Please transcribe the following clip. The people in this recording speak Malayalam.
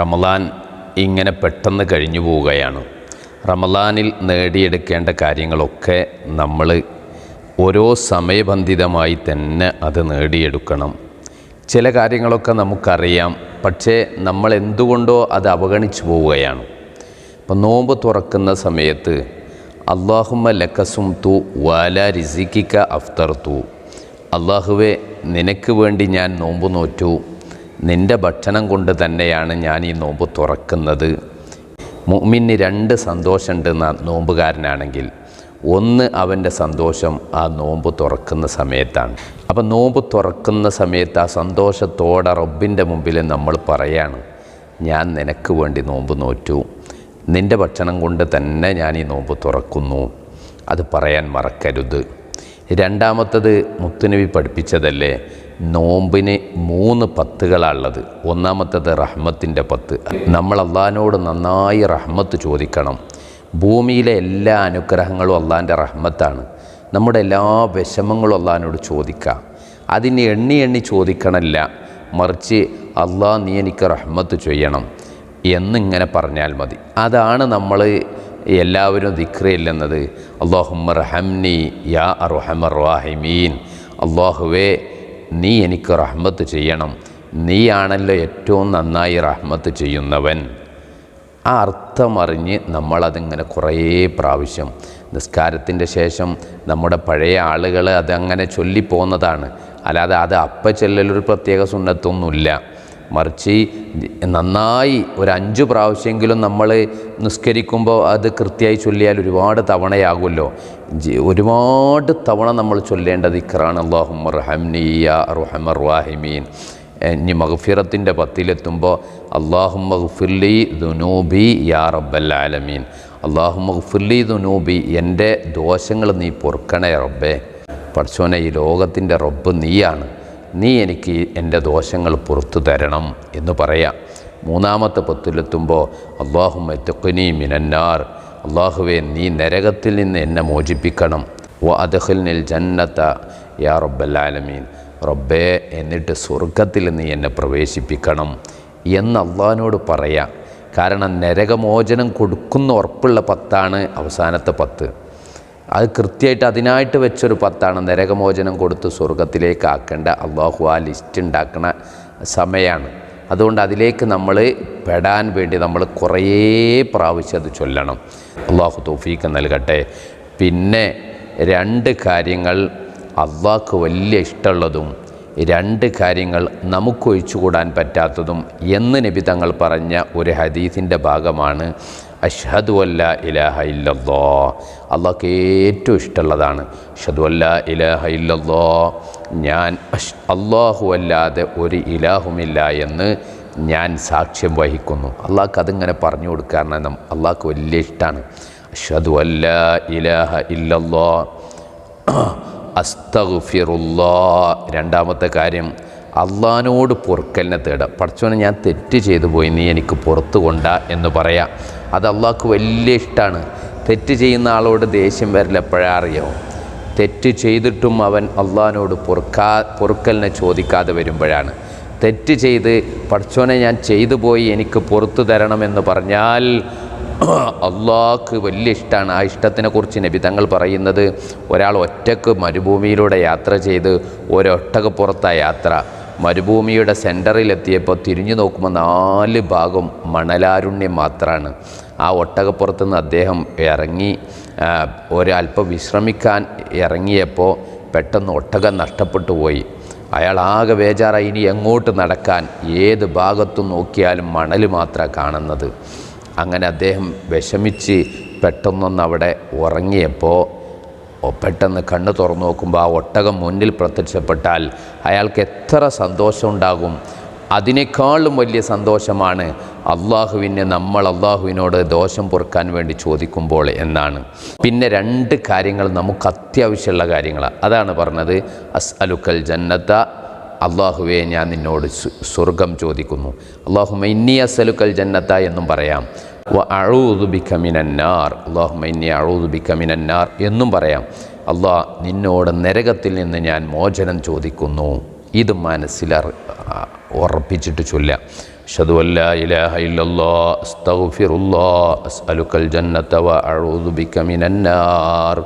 റമലാൻ ഇങ്ങനെ പെട്ടെന്ന് കഴിഞ്ഞു പോവുകയാണ്. റമലാനിൽ നേടിയെടുക്കേണ്ട കാര്യങ്ങളൊക്കെ നമ്മൾ ഓരോ സമയബന്ധിതമായി തന്നെ അത് നേടിയെടുക്കണം. ചില കാര്യങ്ങളൊക്കെ നമുക്കറിയാം പക്ഷേ നമ്മൾ എന്തുകൊണ്ടോ അത് അവഗണിച്ചു പോവുകയാണ്. അപ്പം നോമ്പ് തുറക്കുന്ന സമയത്ത് അള്ളാഹുമ്മ ലക്കസും തു വാല റിസിക്കിക്ക അഫ്തർ തു അള്ളാഹുവെ നിനക്ക് വേണ്ടി ഞാൻ നോമ്പ് നോറ്റു. നിന്റെ ഭക്ഷണം കൊണ്ട് തന്നെയാണ് ഞാൻ ഈ നോമ്പ് തുറക്കുന്നത്. മുഅ്മിന് രണ്ട് സന്തോഷമുണ്ടെന്ന നോമ്പുകാരനാണെങ്കിൽ ഒന്ന് അവന്റെ സന്തോഷം ആ നോമ്പ് തുറക്കുന്ന സമയത്താണ്. അപ്പം നോമ്പ് തുറക്കുന്ന സമയത്ത് ആ സന്തോഷത്തോടെ റബ്ബിന്റെ മുമ്പിൽ നമ്മൾ പറയാണ് ഞാൻ നിനക്ക് വേണ്ടി നോമ്പ് നോറ്റു. നിന്റെ ഭക്ഷണം കൊണ്ട് തന്നെ ഞാൻ ഈ നോമ്പ് തുറക്കുന്നു. അത് പറയാൻ മറക്കരുത്. രണ്ടാമത്തത് മുത്തുനബി പഠിപ്പിച്ചതല്ലേ നോമ്പിന് മൂന്ന് പത്തുകളാണുള്ളത് ഒന്നാമത്തത് റഹ്മത്തിന്റെ പത്ത്. നമ്മൾ അള്ളഹാനോട് നന്നായി റഹ്മത്ത് ചോദിക്കണം. ഭൂമിയിലെ എല്ലാ അനുഗ്രഹങ്ങളും അള്ളാന്റെ റഹ്മത്താണ്. നമ്മുടെ എല്ലാ വിഷമങ്ങളും അള്ളഹാനോട് ചോദിക്കാം. അതിന് എണ്ണി എണ്ണി ചോദിക്കണമല്ല മറിച്ച് അള്ളാഹ് നീ എനിക്ക് റഹ്മത്ത് ചെയ്യണം എന്നിങ്ങനെ പറഞ്ഞാൽ മതി. അതാണ് നമ്മൾ എല്ലാവരും ദിക്രയില്ലെന്നത് അള്ളാഹുമർ ഹംനി യാ അറുഹമർ വാഹിമീൻ അള്ളാഹുവേ നീ എനിക്ക് റഹ്മത്ത് ചെയ്യണം. നീയാണല്ലോ ഏറ്റവും നന്നായി റഹ്മത്ത് ചെയ്യുന്നവൻ. ആ അർത്ഥമറിഞ്ഞ് നമ്മളതിങ്ങനെ കുറേ പ്രാവശ്യം നിസ്കാരത്തിന്റെ ശേഷം നമ്മുടെ പഴയ ആളുകൾ അതങ്ങനെ ചൊല്ലിപ്പോകുന്നതാണ് അല്ലാതെ അത് അപ്പ ചെല്ലലൊരു പ്രത്യേക സുന്നത്തൊന്നുമില്ല. മറിച്ച് നന്നായി ഒരു അഞ്ച് പ്രാവശ്യമെങ്കിലും നമ്മൾ നിസ്കരിക്കുമ്പോൾ അത് കൃത്യമായി ചൊല്ലിയാൽ ഒരുപാട് തവണയാകുമല്ലോ. ഒരുപാട് തവണ നമ്മൾ ചൊല്ലേണ്ടത് ഇക്റാണ് അള്ളാഹുമ്മർ ഹംനിയ റുഹമർ വാഹിമീൻ ഇനി മഹഫിറത്തിന്റെ പത്തിലെത്തുമ്പോൾ അള്ളാഹു മഹഫുല്ലി ദുനൂബി യാ റബ്ബൽ ആലമീൻ. അള്ളാഹു മഹഫുല്ലി ദുനൂബി എന്റെ ദോഷങ്ങൾ നീ പൊറുക്കണേ റബ്ബേ. പഠിച്ചോനെ ഈ ലോകത്തിന്റെ റബ്ബ് നീയാണ്. നീ എനിക്ക് എന്റെ ദോഷങ്ങൾ പുറത്തു തരണം എന്ന് പറയാം. മൂന്നാമത്തെ പത്തിലെത്തുമ്പോൾ അള്ളാഹു മെത്തുക്കുനി മിനന്നാർ. അള്ളാഹുവെ നീ നരകത്തിൽ നിന്ന് എന്നെ മോചിപ്പിക്കണം. ഓ അദഹൽനിൽ ജന്നത്ത യാ റബ്ബല്ലാലമീൻ റബ്ബേ എന്നിട്ട് സ്വർഗത്തിൽ നീ എന്നെ പ്രവേശിപ്പിക്കണം. എന്ന് അള്ളാഹിനോട് പറയാം. കാരണം നരകമോചനം കൊടുക്കുന്ന ഉറപ്പുള്ള പത്താണ് അവസാനത്തെ പത്ത്. അത് കൃത്യമായിട്ട് അതിനായിട്ട് വെച്ചൊരു പത്താണ്. നരകമോചനം കൊടുത്ത് സ്വർഗത്തിലേക്ക് ആക്കേണ്ട അള്ളാഹു ആ ലിസ്റ്റ് ഉണ്ടാക്കുന്ന സമയമാണ് അതുകൊണ്ട് അതിലേക്ക് നമ്മൾ പെടാൻ വേണ്ടി നമ്മൾ കുറേ പ്രാവശ്യം അത് ചൊല്ലണം. അള്ളാഹു തോഫീക്ക് നൽകട്ടെ. പിന്നെ രണ്ട് കാര്യങ്ങൾ അള്ളാഹ്ക്ക് വലിയ ഇഷ്ടമുള്ളതും രണ്ട് കാര്യങ്ങൾ നമുക്ക് ഒഴിച്ചുകൂടാൻ പറ്റാത്തതും എന്ന് നബി തങ്ങൾ പറഞ്ഞ ഒരു ഹദീസിന്റെ ഭാഗമാണ്. അഷ്ഹദു അല്ല ഇലാഹ ഇല്ലല്ലോ അള്ളാഹ്ക്ക് ഏറ്റവും ഇഷ്ടമുള്ളതാണ്. അഷ്ഹദു അല്ല ഇലാഹ ഇല്ലല്ലോ ഞാൻ അള്ളാഹു അല്ലാതെ ഒരു ഇലാഹുമില്ല എന്ന് ഞാൻ സാക്ഷ്യം വഹിക്കുന്നു. അള്ളാഹ്ക്ക് അതിങ്ങനെ പറഞ്ഞു കൊടുക്കാറുണ്ട് അള്ളാഹ്ക്ക് വലിയ ഇഷ്ടമാണ് അഷ്ഹദു അല്ല ഇലാഹ ഇല്ലല്ലോ അസ്തഗ്ഫിറുല്ലാ രണ്ടാമത്തെ കാര്യം അള്ളഹാനോട് പൊറുക്കലിനെ തേടുക പഠിച്ചോനെ ഞാൻ തെറ്റ് ചെയ്തു പോയി നീ എനിക്ക് പുറത്തു കൊണ്ട എന്ന് പറയാം. അത് അള്ളാഹ്ക്ക് വലിയ ഇഷ്ടമാണ് തെറ്റ് ചെയ്യുന്ന ആളോട് ദേഷ്യം വരില്ല എപ്പോഴാ അറിയാമോ തെറ്റ് ചെയ്തിട്ടും അവൻ അള്ളഹാനോട് പൊറുക്കാ പൊറുക്കലിനെ ചോദിക്കാതെ വരുമ്പോഴാണ്. തെറ്റ് ചെയ്ത് പഠിച്ചോനെ ഞാൻ ചെയ്തു പോയി എനിക്ക് പുറത്തു തരണമെന്ന് പറഞ്ഞാൽ അള്ളാഹ്ക്ക് വലിയ ഇഷ്ടമാണ് ആ ഇഷ്ടത്തിനെക്കുറിച്ച് നബി തങ്ങൾ പറയുന്നത് ഒരാൾ ഒറ്റയ്ക്ക് മരുഭൂമിയിലൂടെ യാത്ര ചെയ്ത് ഒരൊട്ടകപ്പുറത്താ യാത്ര. മരുഭൂമിയുടെ സെന്ററിലെത്തിയപ്പോൾ തിരിഞ്ഞു നോക്കുമ്പോൾ നാല് ഭാഗം മണലാരുണ്യം മാത്രമാണ് ആ ഒട്ടകപ്പുറത്ത് നിന്ന് അദ്ദേഹം ഇറങ്ങി ഒരല്പം വിശ്രമിക്കാൻ ഇറങ്ങിയപ്പോൾ പെട്ടെന്ന് ഒട്ടകം നഷ്ടപ്പെട്ടു പോയി. അയാൾ ആകെ ബേജാറായി. ഇനി എങ്ങോട്ട് നടക്കാൻ? ഏത് ഭാഗത്തും നോക്കിയാലും മണൽ മാത്രമാണ് കാണുന്നത്. അങ്ങനെ അദ്ദേഹം വിഷമിച്ച് പെട്ടെന്നൊന്ന് അവിടെ ഉറങ്ങിയപ്പോൾ പെട്ടെന്ന് കണ്ണു തുറന്നു നോക്കുമ്പോൾ ആ ഒട്ടകം മുന്നിൽ പ്രത്യക്ഷപ്പെട്ടാൽ അയാൾക്ക് എത്ര സന്തോഷം ഉണ്ടാകും അതിനേക്കാളും വലിയ സന്തോഷമാണ് അള്ളാഹുവിനെ നമ്മൾ അള്ളാഹുവിനോട് ദോഷം പൊറുക്കാൻ വേണ്ടി ചോദിക്കുമ്പോൾ എന്നാണ്. പിന്നെ രണ്ട് കാര്യങ്ങൾ നമുക്ക് അത്യാവശ്യമുള്ള കാര്യങ്ങളാണ്. അതാണ് പറഞ്ഞത് അസ് അലുക്കൽ ജന്നത്ത അള്ളാഹുവെ ഞാൻ നിന്നോട് സ്വർഗം ചോദിക്കുന്നു. അള്ളാഹു ഇന്നി അസലുക്കൽ ജന്നത്ത എന്നും പറയാം. വ മിനന്നാർ ഇന്നി മിനന്നാർ എന്നും പറയാം. അള്ളാ നിന്നോട് നരകത്തിൽ നിന്ന് ഞാൻ മോചനം ചോദിക്കുന്നു. ഇത് മനസ്സിൽ ഉറപ്പിച്ചിട്ട് ചൊല്ല ഇലാഹ അസ്അലുക്കൽ ജന്നത ബിക മിനന്നാർ